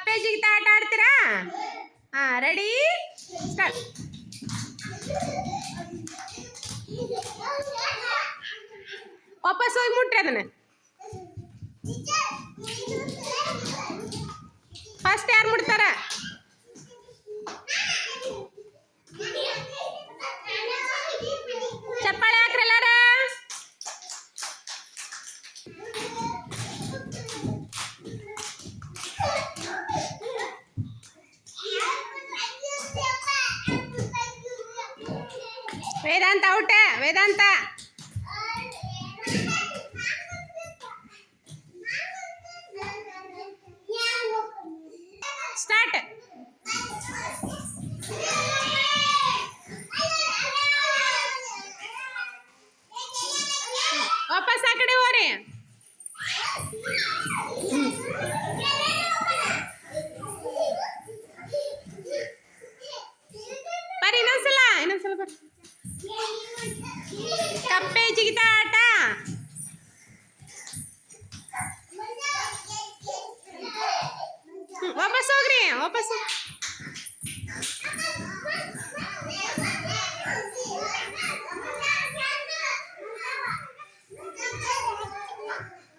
ಕಪ್ಪೆಜಿಗಿತ ಆಟ ಆಡ್ತೀರಾ ಹಾ ready start ವಾಪಸ್ ಹೋಗಿ ಮುಟ್ರಿ ಅದನ್ನ வேதாந்த அவுட்ட வேதாந்தா ஸ்டார்ட் ವಾಪಸ್ ಆ ಕಡೆ ಹೋರಿ ಬರ್ರಿ ಇನ್ನೊಂದ್ಸಲ ಇನ್ನೊಂದ್ಸಲ ಬರ್ರಿ ಕಪ್ಪೆಜಿಗಿತ ಆಟ ವಾಪಸ್ ಹೋಗ್ರಿ ವಾಪಸ್ Thank you.